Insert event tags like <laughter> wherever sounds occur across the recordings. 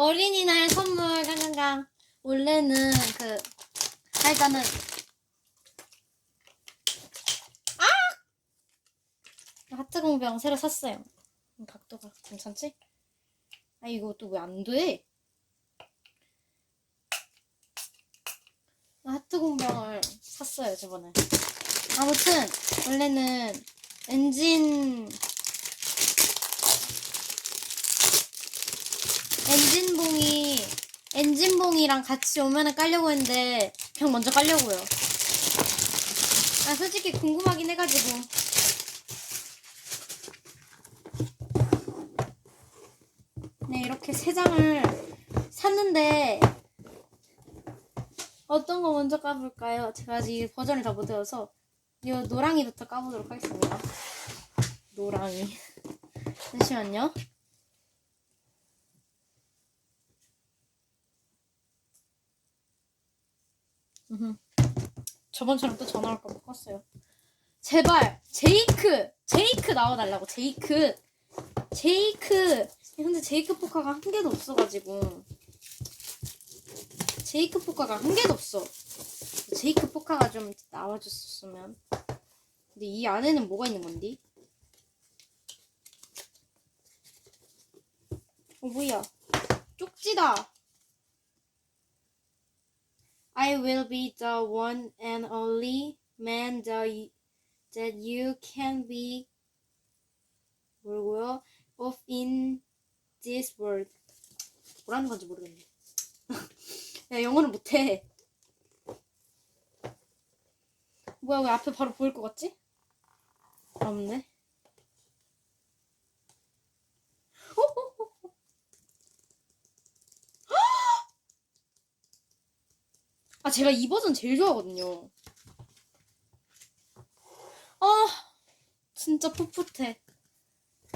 어린이날 선물 강강강. 원래는 그 아, 일단은 아 하트 공병 새로 샀어요. 음, 각도가 괜찮지? 아 이거 또 왜 안 돼? 하트 공병을 샀어요 저번에. 아무튼 원래는 엔진 엔진봉이 엔진봉이랑 같이 오면은 깔려고 했는데 그냥 먼저 깔려고요. 아 솔직히 궁금하긴 해가지고 네 이렇게 세 장을 샀는데 어떤 거 먼저 까볼까요? 제가 이 버전을 다 못 외워서 이 노랑이부터 까보도록 하겠습니다. 노랑이 <laughs> 잠시만요. 저번처럼 또 전화 올까 봐 껐어요. 제발 제이크! 제이크 나와달라고 제이크! 제이크! 근데 제이크 포카가 한 개도 없어가지고. 제이크 포카가 한 개도 없어. 제이크 포카가 좀 나와줬으면. 근데 이 안에는 뭐가 있는 건디? 어 뭐야? 쪽지다 I will be the one and only man that you can be 뭐라고요? of in this world. 뭐라는 건지 모르겠네. 야, 영어를 못해. 뭐야, 왜 앞에 바로 보일 것 같지? 없네. 아, 제가 이 버전 제일 좋아하거든요. 아, 진짜 풋풋해.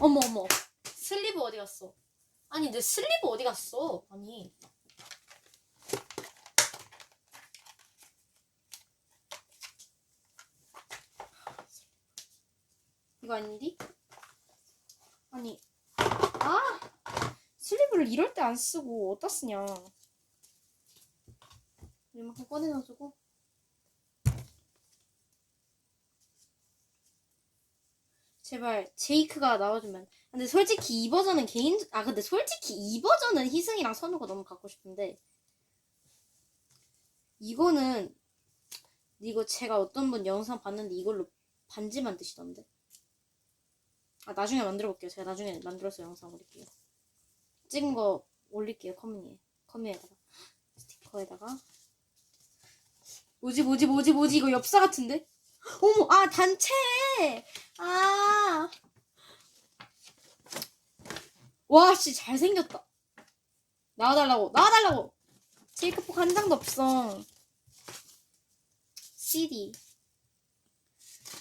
어머, 어머. 슬리브 어디 갔어? 아니, 내 슬리브 어디 갔어? 아니. 이거 아닌디? 아니. 아! 슬리브를 이럴 때 안 쓰고 어디다 쓰냐. 이만큼 꺼내놔주고. 제발 제이크가 나와주면. 근데 솔직히 이 버전은 개인 아 근데 솔직히 이 버전은 희승이랑 선우가 너무 갖고 싶은데 이거는 이거 제가 어떤 분 영상 봤는데 이걸로 반지 만드시던데. 아 나중에 만들어 볼게요. 제가 나중에 만들어서 영상 올릴게요. 찍은 거 올릴게요 커뮤니에 커뮤에다가 스티커에다가 뭐지 뭐지 뭐지 뭐지 이거 엽사 같은데? 어머 아 단체 아 와, 씨, 잘생겼다. 나와달라고, 나와달라고! 제이크폭 한 장도 없어. CD.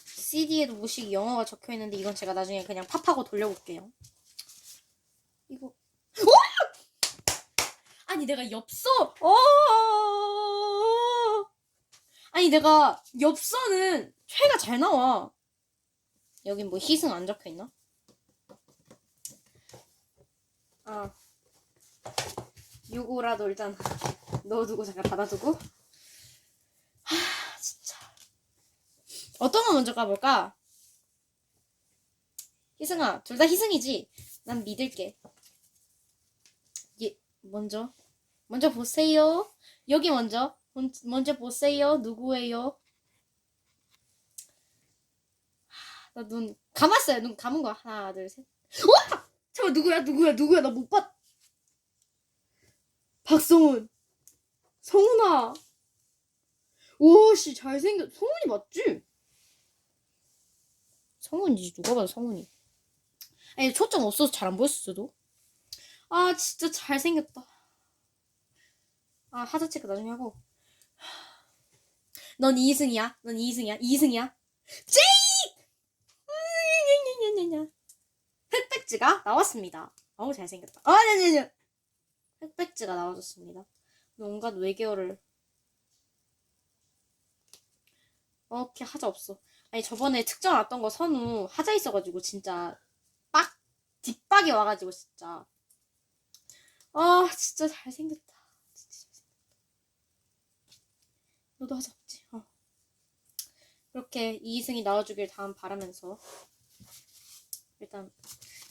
CD에도 무식 영어가 적혀 있는데 이건 제가 나중에 그냥 팝하고 돌려볼게요. 이거. 오! 아니, 내가 엽서, 어! 아니, 내가 엽서는 최가 잘 나와. 여긴 뭐 희승 안 적혀 있나? 아. 요거라도 일단 넣어두고 잠깐 닫아두고. 하, 진짜. 어떤 거 먼저 까볼까? 희승아, 둘 다 희승이지? 난 믿을게. 예, 먼저. 먼저 보세요. 여기 먼저. 먼- 먼저 보세요. 누구예요? 나 눈 감았어요. 눈 감은 거 하나, 둘, 셋. 와! 잠깐 누구야 누구야 누구야 나 못 봤. 박성훈. 성훈아. 오씨 잘생겼. 성훈이 맞지? 성훈이지 누가 봐도 성훈이. 아니 초점 없어서 잘 안 보였어도. 아 진짜 잘생겼다. 아 하자 체크 나중에 하고. 넌 2승이야. 넌 2승이야. 2승이야. 제이! 흑백지가 나왔습니다. 어우 잘생겼다. 아, 네네네. 흑백지가 나와줬습니다. 온갖 외계어를 이렇게 하자 없어. 아니 저번에 특정 왔던 거 선우 하자 있어가지고 진짜 빡 뒷박이 와가지고 진짜 아 진짜 잘생겼다. 진짜 잘생겼다. 너도 하자 없지? 어. 그렇게 이희승이 나와주길 다음 바라면서 일단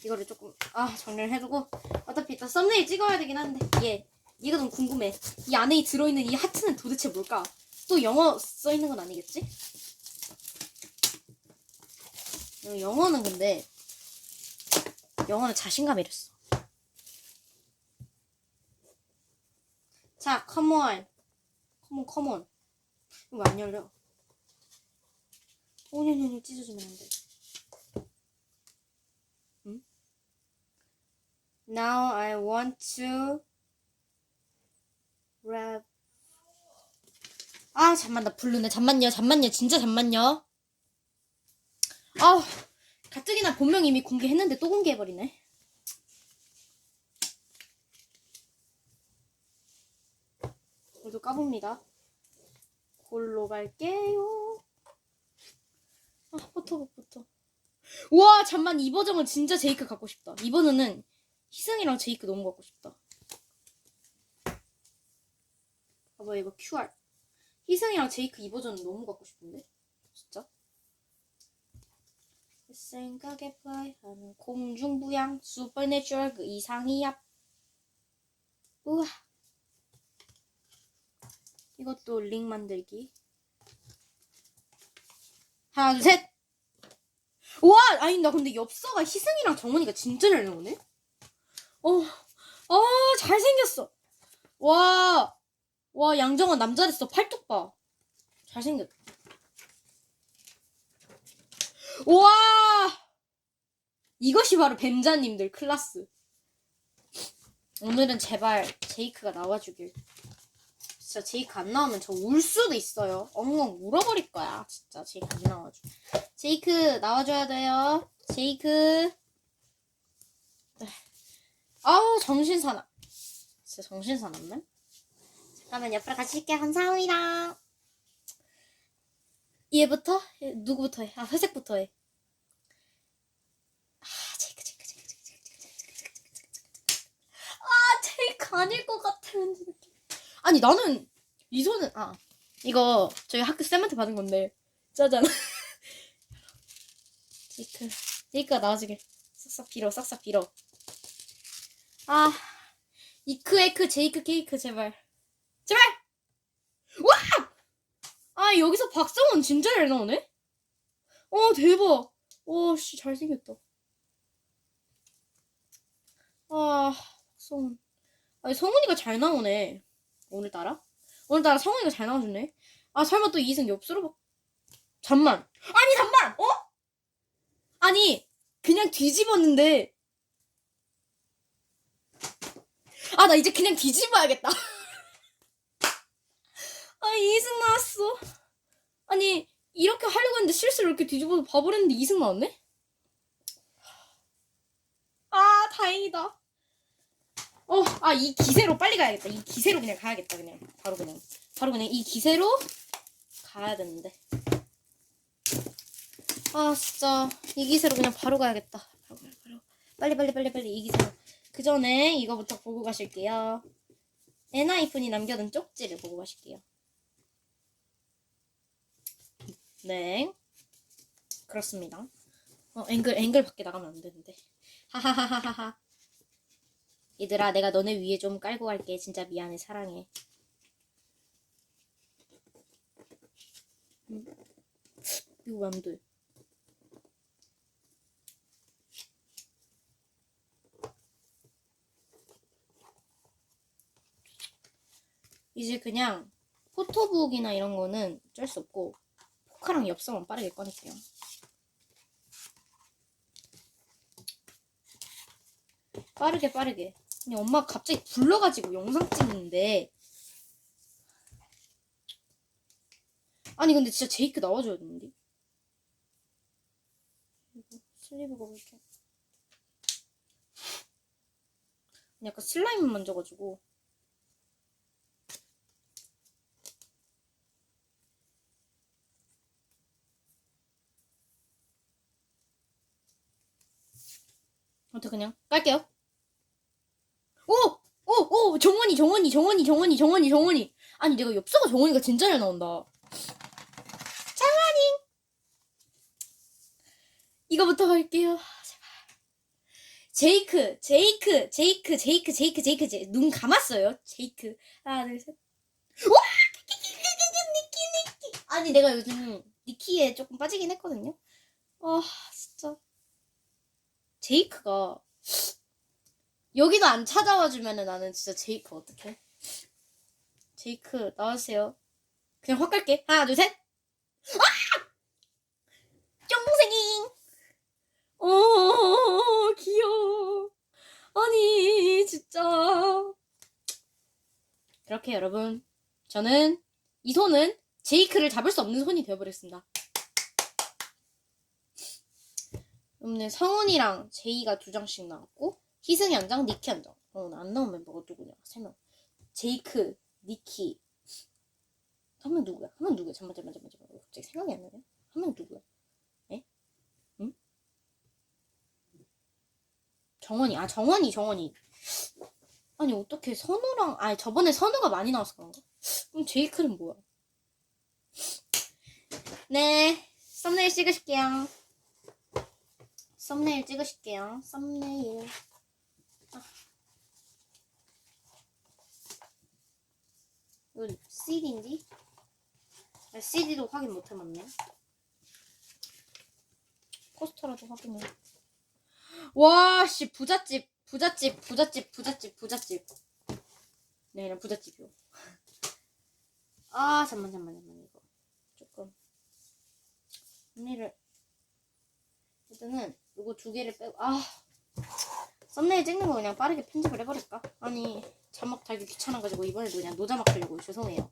이거를 조금 아 정리를 해두고 어차피 일단 썸네일 찍어야 되긴 한데 얘 얘가 너무 궁금해. 이 안에 이 들어있는 이 하트는 도대체 뭘까? 또 영어 써 있는 건 아니겠지? 어, 영어는 근데 영어는 자신감이 이랬어. 자, 컴온. 컴온, 컴온. 이거 안 열려. 오냐냐냐 찢어주면 안 돼. 응? Now I want to rap. 아, 잠만, 나 부르네. 잠만요, 잠만요. 진짜 잠만요. 아우, 가뜩이나 본명 이미 공개했는데 또 공개해버리네. 모두 까봅니다. 골로 갈게요. 아, 포토북부터. 와, 잠만, 이 버전은 진짜 제이크 갖고 싶다. 이 버전은 희승이랑 제이크 너무 갖고 싶다. 봐봐, 이거 QR. 희승이랑 제이크 이 버전은 너무 갖고 싶은데? 진짜? 생각에 플라이하는 공중부양 슈퍼내추럴 그 이상이야. 우와. 이것도 링 만들기. 하나, 둘, 셋! 와! 아니, 나 근데 엽서가 희승이랑 정원이가 진짜 잘 나오네? 어, 어, 잘생겼어. 와, 와, 양정원 남자 됐어. 팔뚝 봐. 잘생겼다. 와! 이것이 바로 뱀자님들 클라스. 오늘은 제발 제이크가 나와주길. 진짜 제이크 안 나오면 저 울 수도 있어요. 엉엉 울어버릴 거야. 진짜 제이크 안 나와줘. 제이크 나와줘야 돼요. 제이크. 네. 아우 정신 사납. 진짜 정신 사납네. 잠깐만 옆으로 같이 있게 감사합니다. 얘부터? 얘 누구부터 해? 아 회색부터 해. 아 제이크 제이크 제이크 제이크 제이크 제이크 제이크 제이크 제이크 제이크 아 제이크 아닐 것 같아 왠지 느낌. 아니 나는 이 손은 아 이거 저희 학교 쌤한테 받은 건데 짜잔. 제이크 제이크가 나와주길 싹싹 빌어 싹싹 빌어. 아 이크 에크 제이크 케이크 제발 제발 와! 아 여기서 박성원 진짜 잘 나오네? 어 대박 와씨 잘생겼다 아 박성원 아니 성훈이가 잘 나오네 오늘따라 오늘따라 성훈이가 잘 나와주네 아 설마 또 이승 엽수로 박 잠만 아니 잠만 어? 아니 그냥 뒤집었는데 아 나 이제 그냥 뒤집어야겠다 <laughs> 아 이승 나왔어. 아니 이렇게 하려고 했는데 실수로 이렇게 뒤집어서 봐버렸는데 이승 나왔네? 아 다행이다. 어, 아 이 기세로 빨리 가야겠다. 이 기세로 그냥 가야겠다. 그냥 바로 그냥 바로 그냥 이 기세로 가야 되는데. 아 진짜 이 기세로 그냥 바로 가야겠다. 바로 바로 바로 빨리 빨리 빨리 빨리 이 기세로. 그 전에 이거부터 보고 가실게요. 엔하이픈이 남겨둔 쪽지를 보고 가실게요. 네. 그렇습니다. 어, 앵글, 앵글 밖에 나가면 안 되는데. 하하하하하. 얘들아, 내가 너네 위에 좀 깔고 갈게. 진짜 미안해. 사랑해. 음. 이거 왜안 돼? 이제 그냥 포토북이나 이런 거는 어쩔 수 없고 포카랑 엽서만 빠르게 꺼낼게요. 빠르게 빠르게. 그냥 엄마가 갑자기 불러가지고 영상 찍는데. 아니 근데 진짜 제이크 나와줘야 되는데. 왜 이렇게. 약간 슬라임 만져가지고. 어떻게 그냥 깔게요. 오! 정원이, 정원이, 정원이, 정원이, 정원이, 정원이. 아니, 내가 엽서가 정원이가 진짜 잘 나온다. 정원이! 이거부터 갈게요. 제이크, 제이크, 제이크, 제이크, 제이크, 제이크, 제. 눈 감았어요. 제이크. 하나, 둘, 셋. 와! 니키, 니키. 아니, 내가 요즘 니키에 조금 빠지긴 했거든요. 아, 진짜. 제이크가 여기도 안 찾아와 주면은 나는 진짜 제이크 어떡해? 제이크 나와주세요. 그냥 확 갈게. 하나 둘 셋. 아! 쫑생이. 어 귀여워. 아니 진짜. 그렇게 여러분 저는 이 손은 제이크를 잡을 수 없는 손이 되어버렸습니다. 오늘 성훈이랑 제이가 두 장씩 나왔고 희승이 한 장, 니키 한 장. 어, 안 나온 멤버가 누구냐? 세 명. 제이크, 니키. 한 명 누구야? 한 명 누구야? 잠만 잠만 잠만 잠만. 갑자기 생각이 안 나네. 한 명 누구야? 에? 응? 정원이. 아 정원이 정원이. 아니 어떻게 선우랑 아니 저번에 선우가 많이 나왔어 그런가? 그럼 제이크는 뭐야? 네. 썸네일 찍으실게요. 썸네일 찍으실게요. 썸네일. 이건 CD인지? CD도 확인 못 해봤네. 포스터라도 확인해. 와, 씨, 부잣집, 부잣집, 부잣집, 부잣집, 부잣집. 네, 그냥 부잣집이요. 아, 잠만, 잠만, 잠만, 이거. 조금. 언니를. 일단은, 이거 두 개를 빼고, 아. 썸네일 찍는 거 그냥 빠르게 편집을 해버릴까? 아니, 자막 달기 귀찮아가지고 이번에도 그냥 노자막 하려고 죄송해요.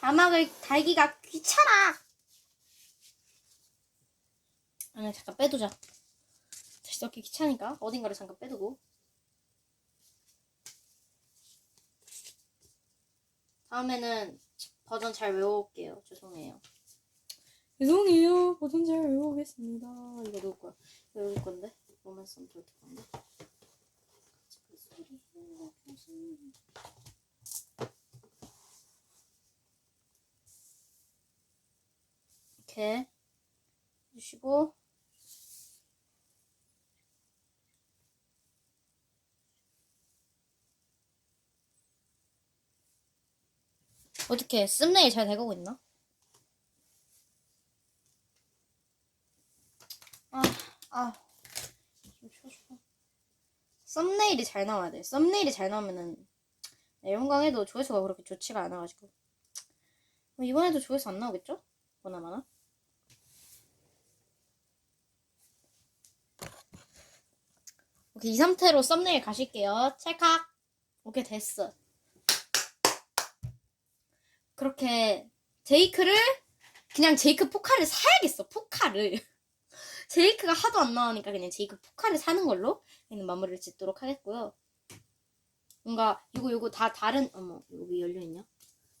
자막을 달기가 귀찮아! 아니, 잠깐 빼두자. 다시 넣기 귀찮으니까 어딘가를 잠깐 빼두고. 다음에는 버전 잘 외워올게요. 죄송해요. 죄송해요. 버전 잘 외워오겠습니다. 이거 누구 거야? 이거 누구 건데? 로맨스 언 건데? 이렇게 해주시고 어떻게 썸네일 잘 돼가고 있나? 아, 아. 썸네일이 잘 나와야 돼. 썸네일이 잘 나오면은 네, 영광에도 조회수가 그렇게 좋지가 않아가지고 뭐 이번에도 조회수 안 나오겠죠? 보나마나. 오케이 이 상태로 썸네일 가실게요. 찰칵. 오케이 됐어. 그렇게 제이크를 그냥 제이크 포카를 사야겠어. 포카를. <laughs> 제이크가 하도 안 나오니까 그냥 제이크 포카를 사는 걸로 그냥 마무리를 짓도록 하겠고요. 뭔가 이거 이거 다 다른 어머 이거 왜 열려 있냐?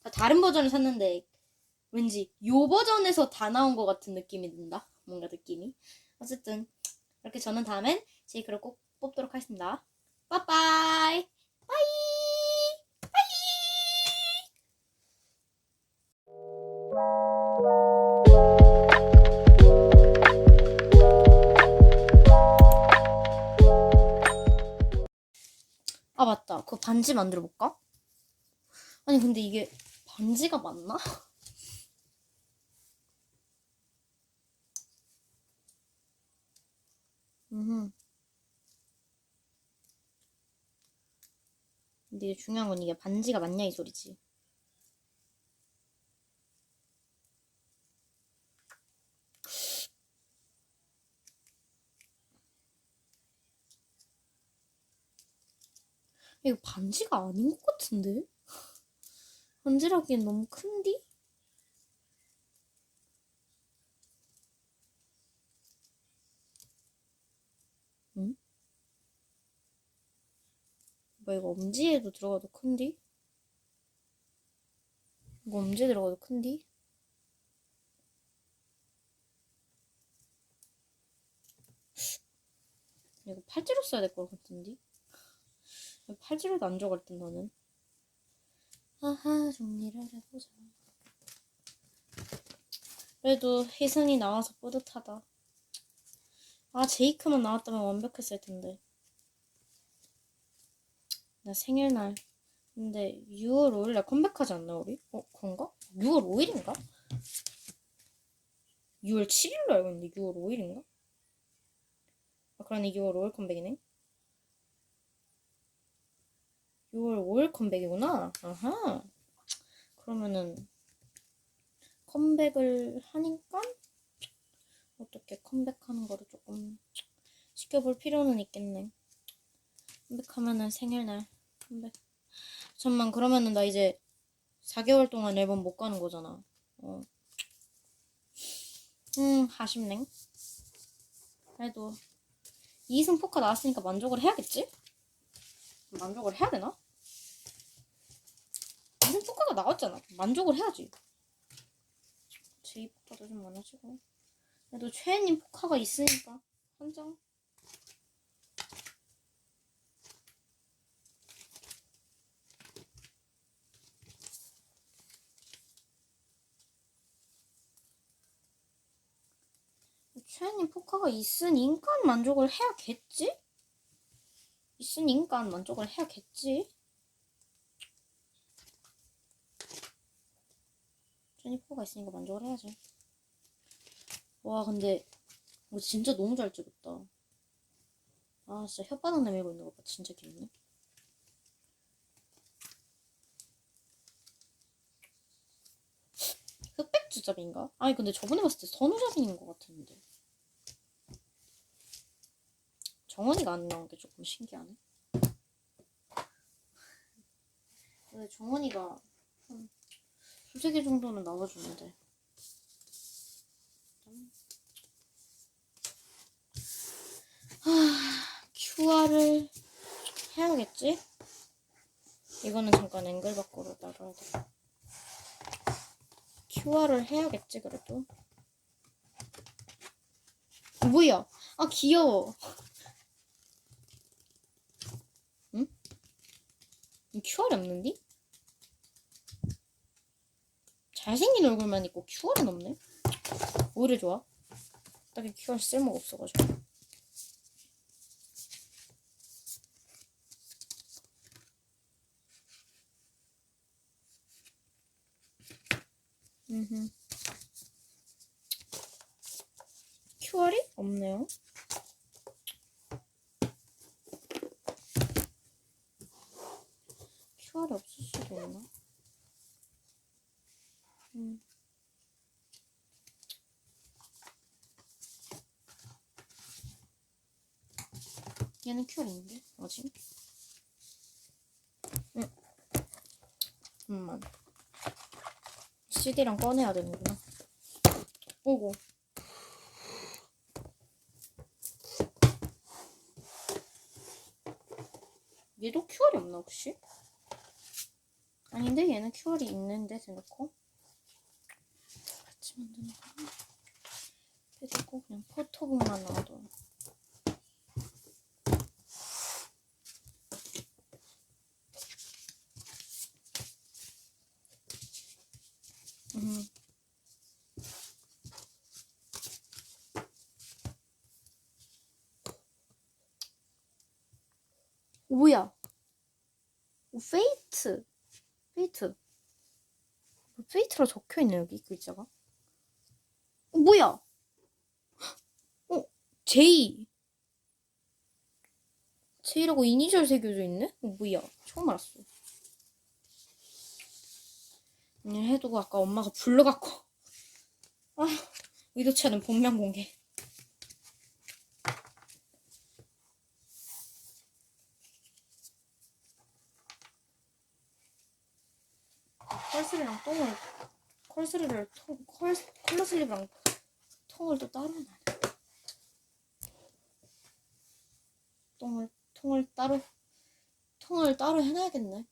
다 다른 버전을 샀는데 왠지 요 버전에서 다 나온 것 같은 느낌이 든다. 뭔가 느낌이. 어쨌든 이렇게 저는 다음엔 제이크를 꼭 뽑도록 하겠습니다. 빠빠이. 빠이. 빠이. 반지 만들어 볼까? 아니 근데 이게 반지가 맞나? <laughs> 음. 근데 중요한 건 이게 반지가 맞냐 이 소리지. 이거 반지가 아닌 것 같은데? 반지라기엔 너무 큰디? 응? 뭐 이거 엄지에도 들어가도 큰디? 이거 엄지에 들어가도 큰디? 이거 팔찌로 써야 될 것 같은데? 팔찌로도 안 줘갈 듯 너는. 아하 정리를 해보자. 그래도 혜승이 나와서 뿌듯하다. 아 제이크만 나왔다면 완벽했을 텐데. 나 생일날. 근데 6월 5일날 컴백하지 않나 우리? 어 그런가? 6월 5일인가? 6월 7일로 알고 있는데 6월 5일인가? 아 그러네 6월 5일 컴백이네. 6월 5일 컴백이구나. 아하. 그러면은 컴백을 하니까 어떻게 컴백하는 거를 조금 시켜볼 필요는 있겠네. 컴백하면은 생일날 컴백. 잠만 그러면은 나 이제 4개월 동안 앨범 못 가는 거잖아. 어. 음 아쉽네. 그래도 이승 포카 나왔으니까 만족을 해야겠지? 만족을 해야 되나? 이승 포카가 나왔잖아. 만족을 해야지. 제이 포카도 좀 많아지고. 그래도 최애님 포카가 있으니까 한 장. 최애님 포카가 있으니까 만족을 해야겠지? 있으니까 만족을 해야겠지? 최애님 포카가 있으니까 만족을 해야지. 와 근데 이거 진짜 너무 잘 찍었다. 아 진짜 혓바닥 내밀고 있는 거 봐. 진짜 귀엽네. 흑백주잡인가? 아니 근데 저번에 봤을 때 선우잡인 것 같았는데. 정원이가 안 나온 게 조금 신기하네. 근데 정원이가 한 두세 개 정도는 나와주는데. 하, QR을 해야겠지? 이거는 잠깐 앵글 밖으로 나가야 돼. QR을 해야겠지, 그래도. 어, 뭐야? 아, 귀여워. 응? QR이 없는디? 잘생긴 얼굴만 있고 QR은 없네? 오히려 좋아. 딱히 QR 쓸모가 없어가지고. QR이 없네요. QR이 없을 수도 있나? 음. 얘는 QR인데? 아직? 응. 잠깐만. CD랑 꺼내야 되는구나. 오고. 얘도 QR이 없나 혹시? 아닌데 얘는 QR이 있는데 대놓고 같이 만드는 거야. 그리고 그냥 포토북만 넣어도 음. 오, 뭐야? 오, 페이트. 페이트. 뭐 페이트라 적혀 있네 여기 글자가. 어, 뭐야? 어, 제이. 제이라고 이니셜 새겨져 있네? 어, 뭐야? 처음 알았어. 그냥 해두고 아까 엄마가 불러갖고 아 의도치 않은 본명 공개 컬슬이랑 똥을 컬슬이를 통 컬, 컬러 슬립이랑 통을 또 따로 놔. 똥을 통을 따로 통을 따로 해놔야겠네